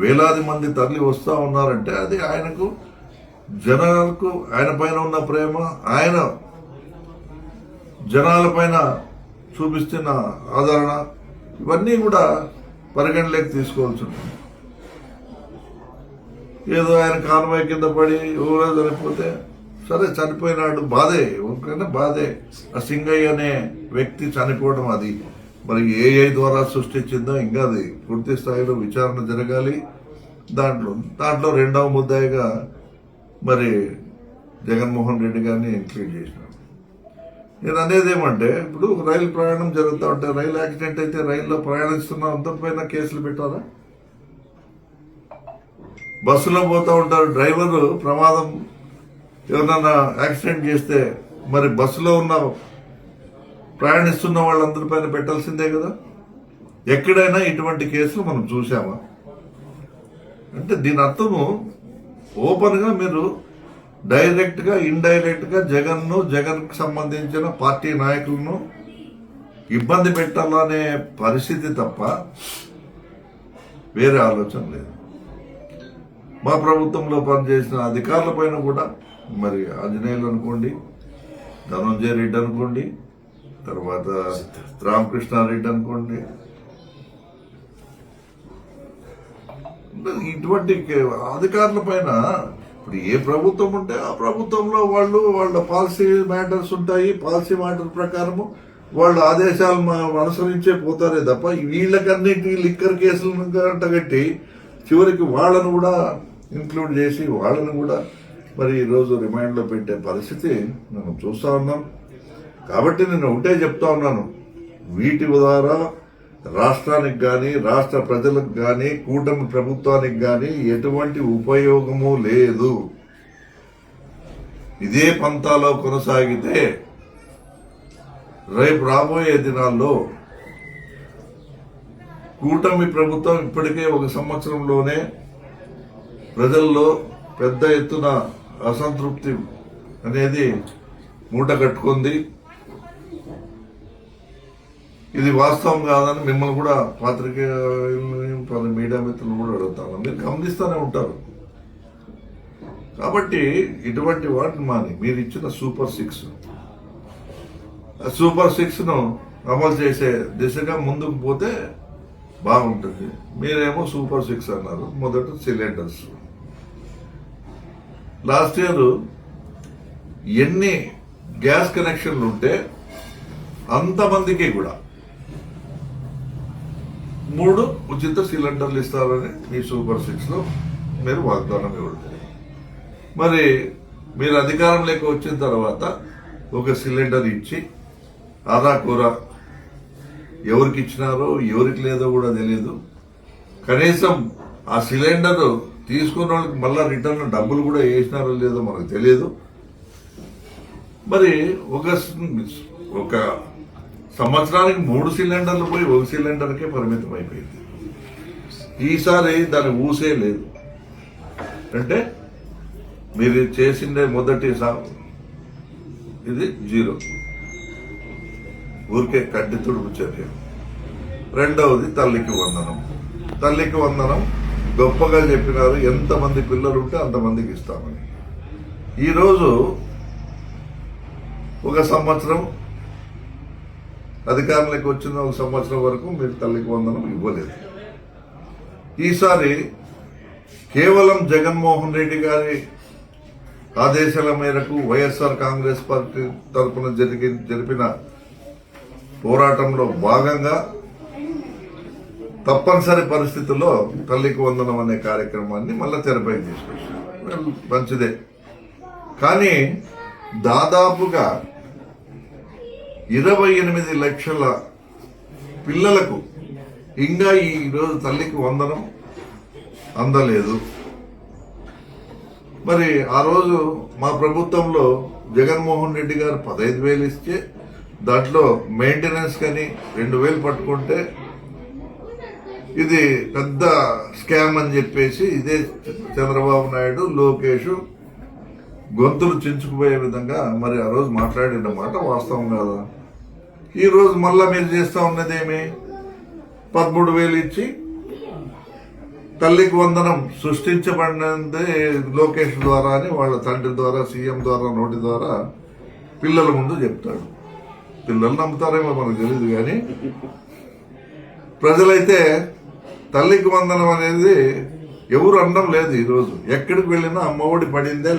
వేలాది మంది తరలి వస్తూ ఉన్నారంటే అది ఆయనకు జనాలకు ఆయన పైన ఉన్న ప్రేమ ఆయన జనాల పైన చూపిస్తున్న ఆదరణ ఇవన్నీ కూడా పరిగణలోకి తీసుకోవాల్సి ఉంటుంది. ఏదో ఆయన కాన్వాయ్ కింద పడి ఎవరో చనిపోతే సరే చనిపోయినాడు బాధే ఒకరైనా బాధే. ఆ సింగయ్య అనే వ్యక్తి చనిపోవడం అది. మరి ఏఐ ద్వారా సృష్టించిందో? ఇంకా అది పూర్తి స్థాయిలో విచారణ జరగాలి. దాంట్లో దాంట్లో రెండవ ముద్దాయిగా మరి జగన్మోహన్ రెడ్డి గారిని ఇంక్లూడ్ చేసినాను నేను అనేది ఏమంటే ఇప్పుడు రైలు ప్రయాణం జరుగుతూ ఉంటే రైలు యాక్సిడెంట్ అయితే రైల్లో ప్రయాణిస్తున్న అంతపైన కేసులు పెట్టారా బస్సులో పోతూ ఉంటారు డ్రైవరు ప్రమాదం ఎవరన్నా యాక్సిడెంట్ చేస్తే మరి బస్సులో ఉన్న ప్రయాణిస్తున్న వాళ్ళందరి పైన పెట్టాల్సిందే కదా. ఎక్కడైనా ఇటువంటి కేసులు మనం చూసామా అంటే దీని అర్థము ఓపెన్గా మీరు డైరెక్ట్గా ఇండైరెక్ట్గా జగన్ను జగన్కు సంబంధించిన పార్టీ నాయకులను ఇబ్బంది పెట్టాలనే పరిస్థితి తప్ప వేరే ఆలోచన లేదు. మా ప్రభుత్వంలో పనిచేసిన అధికారుల పైన కూడా మరి ఆంజనేయులు అనుకోండి ధనంజయ రెడ్డి అనుకోండి తర్వాత రామకృష్ణారెడ్డి అనుకోండి. ఇటువంటి అధికారుల పైన ఇప్పుడు ఏ ప్రభుత్వం ఉంటే ఆ ప్రభుత్వంలో వాళ్ళు వాళ్ళ పాలసీ మ్యాటర్స్ ఉంటాయి పాలసీ మ్యాటర్ ప్రకారము వాళ్ళ ఆదేశాలు అనుసరించే పోతారే తప్ప వీళ్ళకన్నిటి లిక్కర్ కేసులను కట్టి చివరికి వాళ్ళను కూడా ఇంక్లూడ్ చేసి వాళ్ళను కూడా మరి ఈరోజు రిమైండ్లో పెట్టే పరిస్థితి మనం చూస్తా ఉన్నాం. కాబట్టి నేను ఒకటే చెప్తా ఉన్నాను. వీటి ద్వారా రాష్ట్రానికి కానీ రాష్ట్ర ప్రజలకు కానీ కూటమి ప్రభుత్వానికి కానీ ఎటువంటి ఉపయోగము లేదు. ఇదే పంతాలో కొనసాగితే రేపు రాబోయే దినాల్లో కూటమి ప్రభుత్వం ఇప్పటికే ఒక సంవత్సరంలోనే ప్రజల్లో పెద్ద ఎత్తున అసంతృప్తి అనేది మూట కట్టుకుంది. ఇది వాస్తవం కాదని మిమ్మల్ని కూడా పాత్రికేయులని మీడియా మిత్రులు కూడా అడుగుతాను మీరు గమనిస్తూనే ఉంటారు. కాబట్టి ఇటువంటి వాటిని మాని మీరు ఇచ్చిన సూపర్ సిక్స్. సూపర్ సిక్స్ను అమలు చేసే దిశగా ముందుకు పోతే బాగుంటుంది. మీరేమో సూపర్ సిక్స్ అన్నారు. మొదట సిలిండర్స్. లాస్ట్ ఇయర్ ఎన్ని గ్యాస్ కనెక్షన్లు ఉంటే అంతమందికి కూడా మూడు ఉచిత సిలిండర్లు ఇస్తారని మీ సూపర్ సిక్స్లో మీరు వాగ్దానం ఇవ్వండి. మరి మీరు అధికారంలోకి వచ్చిన తర్వాత ఒక సిలిండర్ ఇచ్చి ఆదా కూర. ఎవరికి ఇచ్చినారో ఎవరికి లేదో కూడా తెలియదు కనీసం ఆ సిలిండర్ తీసుకున్న వాళ్ళకి మళ్ళా రిటర్న్ డబ్బులు కూడా వేసినారో లేదో మనకు తెలియదు మరి ఒక ఒక సంవత్సరానికి మూడు సిలిండర్లు పోయి ఒక సిలిండర్కే పరిమితం అయిపోయింది. ఈసారి దాని ఊసే లేదు. అంటే మీరు చేసిందే మొదటి సా- ఇది జీరో. ఊరికే కడ్డి తుడుపు చర్య. రెండవది తల్లికి వందనం. తల్లికి వందనం గొప్పగా చెప్పినారు. ఎంతమంది పిల్లలు ఉంటే అంతమందికి ఇస్తామని. ఈరోజు ఒక సంవత్సరం అధికారంలోకి వచ్చిన ఒక సంవత్సరం వరకు మీరు తల్లికి వందనం ఇవ్వలేదు. ఈసారి కేవలం జగన్మోహన్ రెడ్డి గారి ఆదేశాల మేరకు వైఎస్ఆర్ కాంగ్రెస్ పార్టీ తరఫున జరిగి జరిపిన పోరాటంలో భాగంగా తప్పనిసరి పరిస్థితుల్లో తల్లికి వందనం అనే కార్యక్రమాన్ని మళ్ళా తెరపై తీసుకొచ్చారు. మంచిదే. కానీ దాదాపుగా ఇరవై ఎనిమిది లక్షల పిల్లలకు ఇంకా ఈరోజు తల్లికి వందనం అందలేదు. మరి ఆ రోజు మా ప్రభుత్వంలో జగన్మోహన్ రెడ్డి గారు పదహైదు వేలు ఇస్తే దాంట్లో మెయింటెనెన్స్ కానీ రెండు వేలు పట్టుకుంటే ఇది పెద్ద స్కామ్ అని చెప్పేసి ఇదే చంద్రబాబు నాయుడు లోకేష్ గొంతులు చించుకుపోయే విధంగా మరి ఆ రోజు మాట్లాడిన మాట వాస్తవం కాదా? ఈరోజు మళ్ళా మీరు చేస్తూ ఉన్నదేమి? పదమూడు వేలు ఇచ్చి తల్లికి వందనం సృష్టించబడినది లోకేష్ ద్వారా అని వాళ్ళ తండ్రి ద్వారా సీఎం ద్వారా నోటి ద్వారా పిల్లల ముందు చెప్తాడు. పిల్లలు నమ్ముతారేమో మనకు తెలియదు కానీ ప్రజలైతే తల్లికి వందనం అనేది ఎవరు అనడం లేదు ఈరోజు. ఎక్కడికి వెళ్ళినా అమ్మఒడి పడిందే